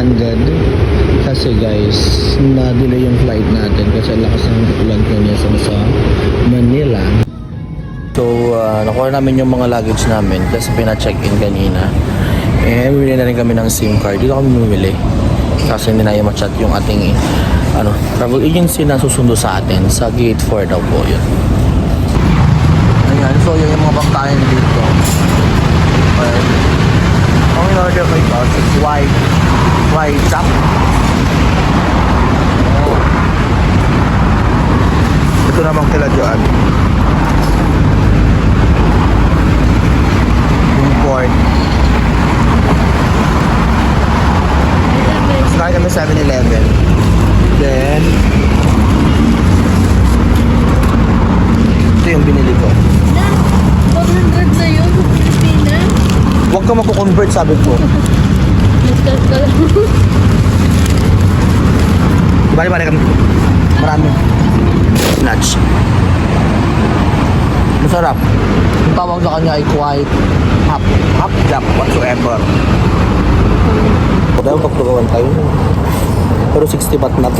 stranded kasi guys, na-delay yung flight natin kasi lakas ng ulan kanya sa, Manila. So, uh, nakuha namin yung mga luggage namin kasi pina-check-in kanina. Eh, bumili na rin kami ng SIM card. Dito kami bumili. Kasi hindi na chat yung ating ano, travel agency na susundo sa atin sa gate 4 daw po yun. Ayan, so yun yung mga pagkain dito. Okay. Ang in-order ko ito white, white chop. Ito namang kila Joan. Yung pork. Kain kami 7-Eleven. Then, ito yung binili ko. Na, 100 na yun Pilipinas. Huwag ka magko-convert, sabi ko. Bali-bali kami. Marami. Nuts. Masarap. Ang tawag sa kanya ay jump whatsoever. Tayo. Pero 60 baht na.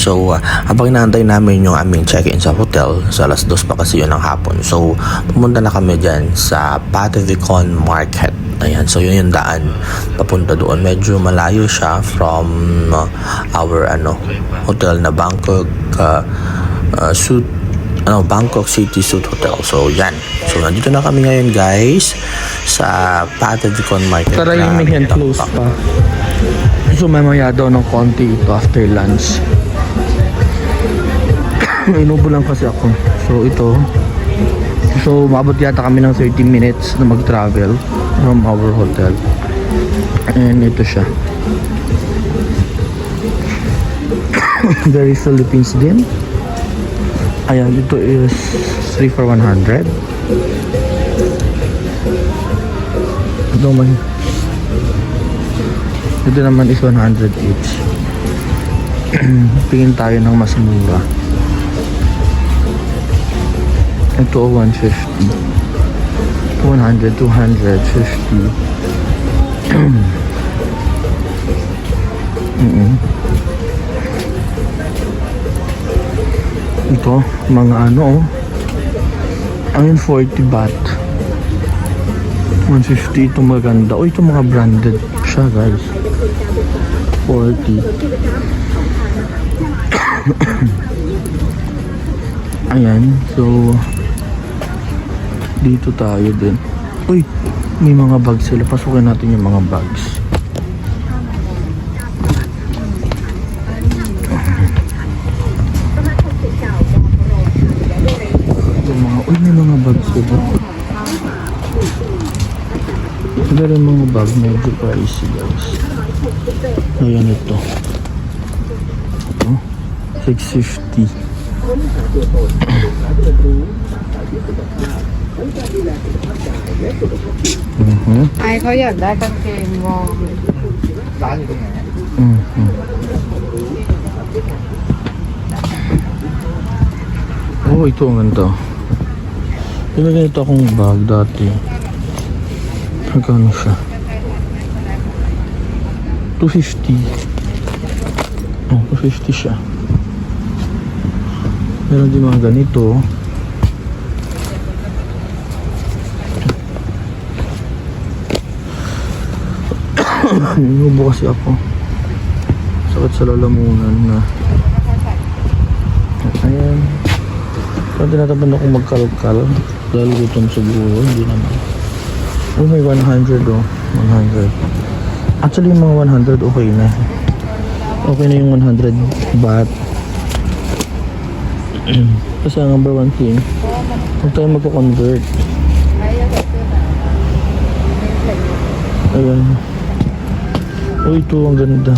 So uh, habang inaantay namin yung aming check-in sa hotel, sa alas dos pa kasi yun ng hapon. So, pumunta na kami dyan sa Patavicon Market. Ayan, so yun yung daan papunta doon. Medyo malayo siya from uh, our ano hotel na Bangkok uh, uh, Suit ano, Bangkok City Suit Hotel. So, yan. So, nandito na kami ngayon, guys, sa Patavicon Market. Tara yung may hand close pa. So mamaya daw ng konti ito after lunch. Inubo lang kasi ako. So ito. So maabot yata kami ng 30 minutes na mag-travel from our hotel. And ito siya. Very Philippines din. Ayan, ito is 3 for 100. Ito man. Ito naman is 100 each. Tingin tayo ng mas mura. Ito 150. 100, 250. Mm-mm. Ito, mga ano oh. Ang yun 40 baht. 150 ito maganda. Oh, ito mga branded siya, guys. 40. Ayan, so dito tayo din. Uy, may mga bags sila. Pasukin natin yung mga bags. Yung mga, uy, may mga bags sila. Pero yung mga bag medyo pricey guys. Ayan ito. Oh, 650. Mhm. ไอเขาอยากได้กางเกงวอร์ม Mhm. Oh, ito ang ganda. Yung ganito akong bag dati. Magkano siya? 250. Oh, 250 siya. Meron din mga ganito. Inubo kasi ako. Sakit sa lalamunan na. Ayan. Kaya tinatapan ako magkalkal. Dahil gutom siguro. Hindi naman. Oh, may 100 oh. 100. Actually, yung mga 100 okay na. Okay na yung 100 baht. Kasi ang number one thing, huwag tayo magko-convert. Ayan. Oh, ito ang ganda.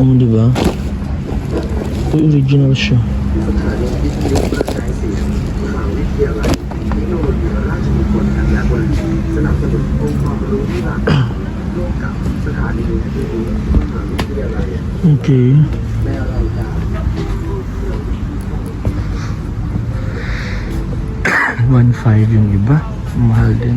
Oh, di ba? Oh, original siya. Okay. One five yung iba. Mahal din.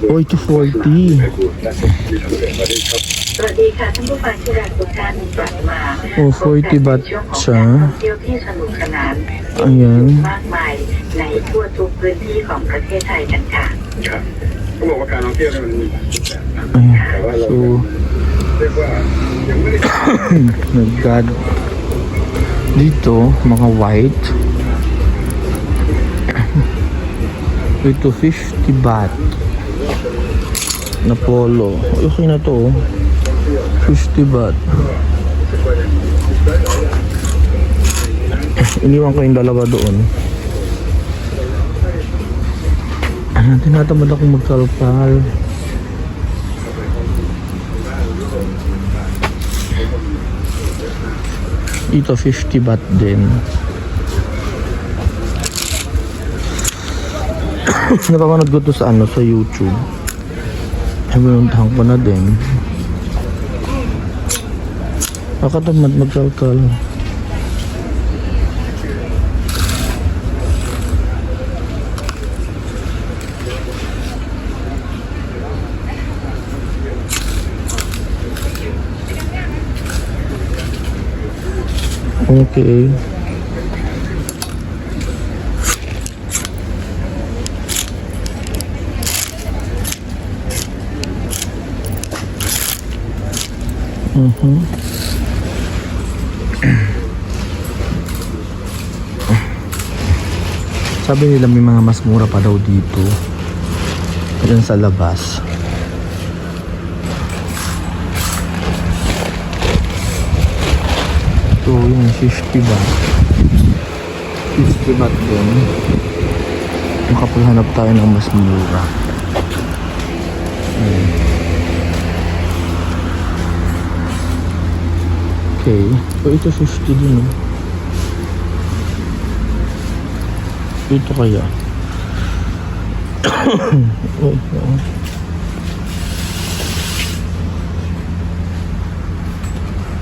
เที่ยวนะครับ Oh, ito 40. ไปบูรและสิ่งที่ทำเกิดมาได้ครับ สวัสดีค่ะท่านผู้ฟังที่รักทุกท่านกลับมา โอ้40บาท ช่วงของ จ้า การท่องเที่ยวที่สนุกสนาน Ayan. มากมายในทั่วทุกพื้นที่ของประเทศไทยกันค่ะ ครับเขาบอกว่าการท่องเที่ยวเนี่ยมันมีหลายรูปแบบนะ Ayan. แต่ว่าเรา So, เรียกว่ายังไม่ได้ nagad dito, mga white. Ito 50 baht na polo. Okay na to. oh. 50 baht. Iniwan ko yung dalawa doon. Ayan, tinatamad akong magkalpal. Ito 50 baht din. Napapanood ko to sa ano sa YouTube. Pinuntahan ko na din. Nakatamad magkalkal. Okay. Mhm. Sabi nila may mga mas mura pa daw dito. Yan sa labas. Ito yung 50 ba? 50 baht din. Makapaghanap tayo ng mas mura. Ayan. Okay. So ito 50 din oh. Ito kaya. Wait, no.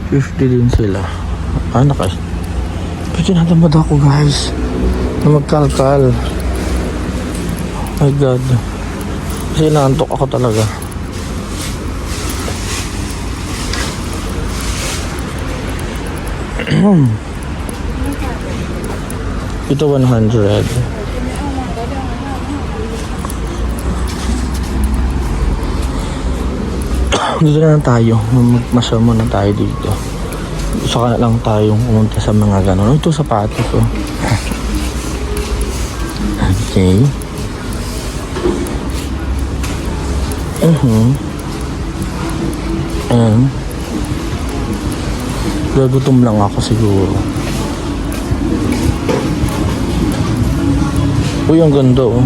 Fifty din sila. Ah, nakas. Pwede natamad ako guys. Na magkalkal. My God. Kasi naantok ako talaga. Ito 100. dito na tayo. Magmasal muna tayo dito. Saka na lang tayong pumunta sa mga gano'n. Ito sapatos ko. Okay. Mhm. Ayan. Gagutom lang ako siguro. Uy, ang ganda oh.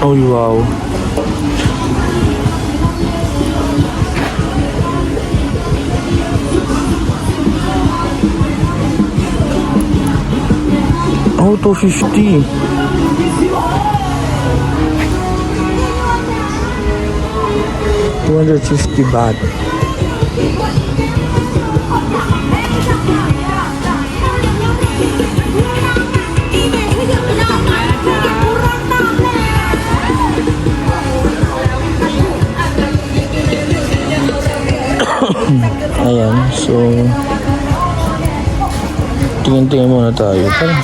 Oh, wow. Oh, 250. Two hundred fifty baht. Ayan, so tingin-tingin muna tayo. Parang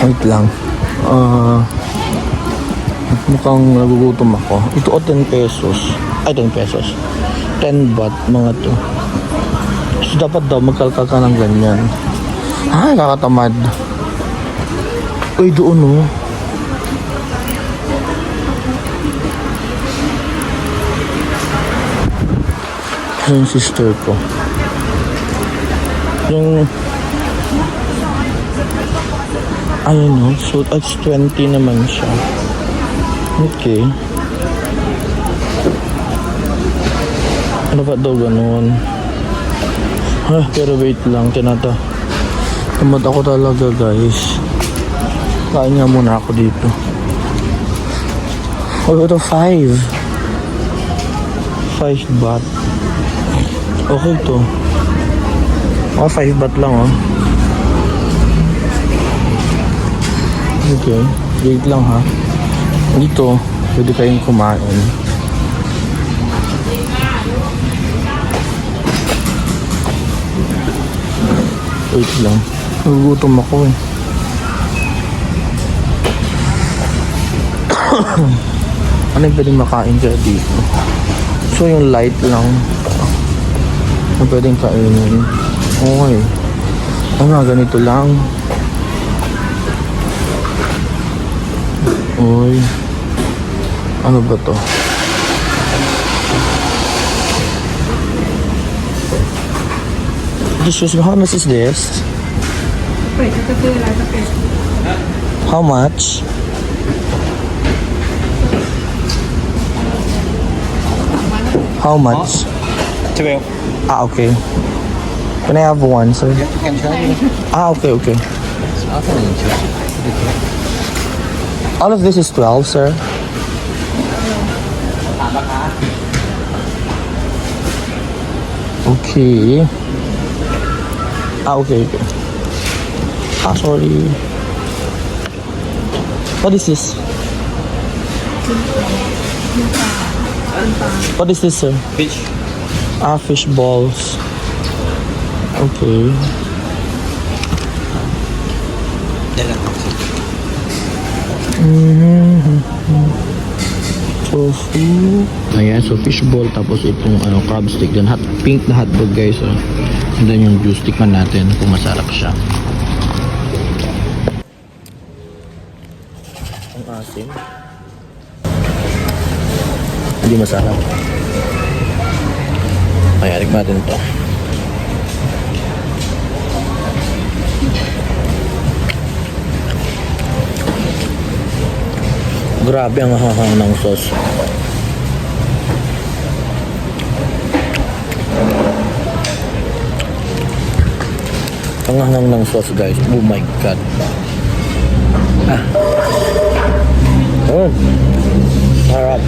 Wait lang. Ah mukhang nagugutom ako. Ito o 10 pesos. Ay, 10 pesos. 10 baht, mga to. So, dapat daw magkalkal ka ng ganyan. Ay, kakatamad. Uy, doon oh. Yung sister ko. Yung Ayun no, so that's 20 naman siya. Okay. Ano ba daw ganun? Ah, pero wait lang, tinata. Tamad ako talaga guys. Kain nga muna ako dito. Oh, ito 5. 5 baht. Okay to. Oh, 5 baht lang oh. Okay. Wait lang ha. Dito, pwede kayong kumain. Wait lang. Nagugutom ako eh. ano yung pwedeng makain kaya dito? So yung light lang. Ano pwedeng kainin? Okay. Oh nga, ganito lang. Uy. Ano ba to? Excuse me, how much is this? How much? How much? 12. Ah, okay. Can I have one, sir? You can try. Ah, okay, okay. Often in church. All of this is 12, sir. Okay. Ah, okay, okay. Ah, sorry. What is this? What is this, sir? Fish. Ah, fish balls. Okay. Tofu. Ayan, so fish ball tapos itong ano, crab stick. Then hot, pink na hotdog guys. Oh. And then yung juice tikman natin kung masarap siya. Ang asim. Hindi masarap. Ayan, tikman natin to. Grabe ang hahang ng sauce. Ang hahang ng sauce guys. Oh my god. Ah. Mm. Harap.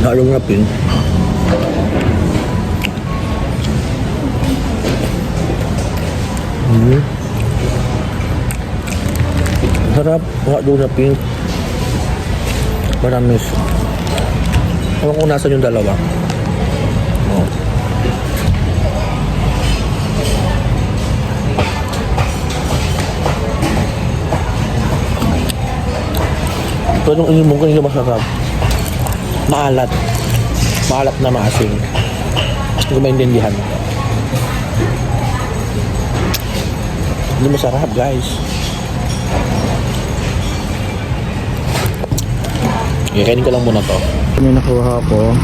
Lalong napin. Pin. Mm. Sarap. Halong na pin. Maramis. Ewan kung nasan yung dalawa. Oh. Pero yung ilimong kanina masarap. Maalat. Maalat na maasim. Hindi ko Hindi masarap guys. Kakainin ko lang muna to. May nakuha ko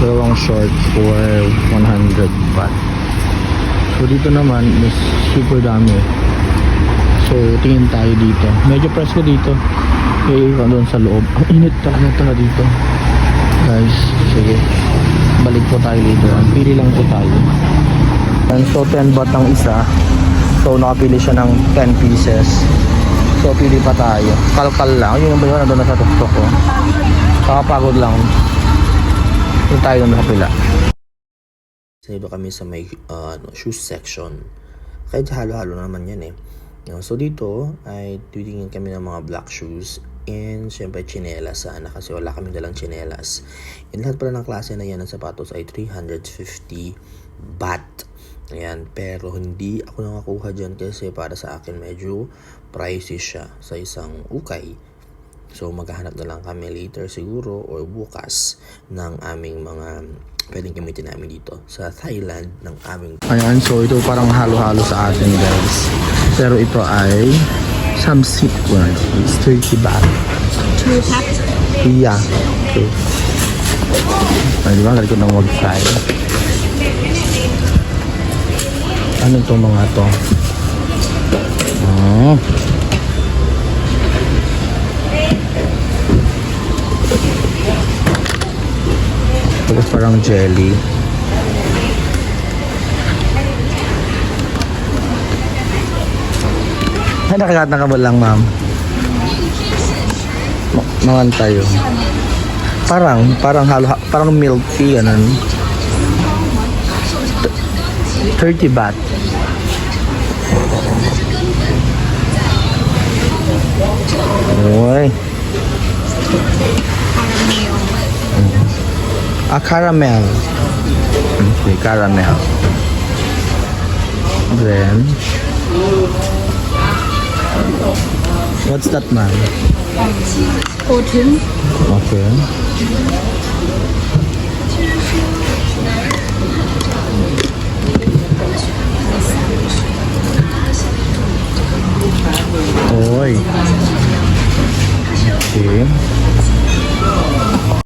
dalawang short for 100 baht. So dito naman is super dami. So tingin tayo dito. Medyo presko dito. Okay, doon sa loob. Ang init talaga talaga dito. Guys, sige. Balik po tayo dito. Pili lang po tayo. And so 10 baht ang isa. So nakapili siya ng 10 pieces. So pili pa tayo. Kalkal lang. Yun yung ba yun? Nandun na sa tuktok ko. Kakapagod lang. Yung tayo doon nakapila. Sinito kami sa may uh, ano, shoes section. Kahit halo-halo naman yan eh. So dito ay titingin kami ng mga black shoes and syempre chinelas sana kasi wala kami dalang chinelas. And lahat pala ng klase na yan ng sapatos ay 350 baht. Ayan, pero hindi ako nakakuha dyan kasi para sa akin medyo pricey siya sa isang ukay. So maghahanap na lang kami later siguro or bukas ng aming mga pwedeng gamitin namin dito sa Thailand ng aming Ayan, so ito parang halo-halo sa atin guys. Pero ito ay samsit one. It's 30 baht. Two packs. Yeah. Okay. Ay, di ba? Galing ko ng wag-fry. Ano to mga to? Oh. Tapos parang jelly. Ay, nakakata ka ba lang, ma'am? Ma- Naman tayo. Parang, parang halo, parang milk tea, ganun. T- 30 baht. A caramel. Ừ, okay, caramel. Then what's that man? Protein. Okay. oi, Okay.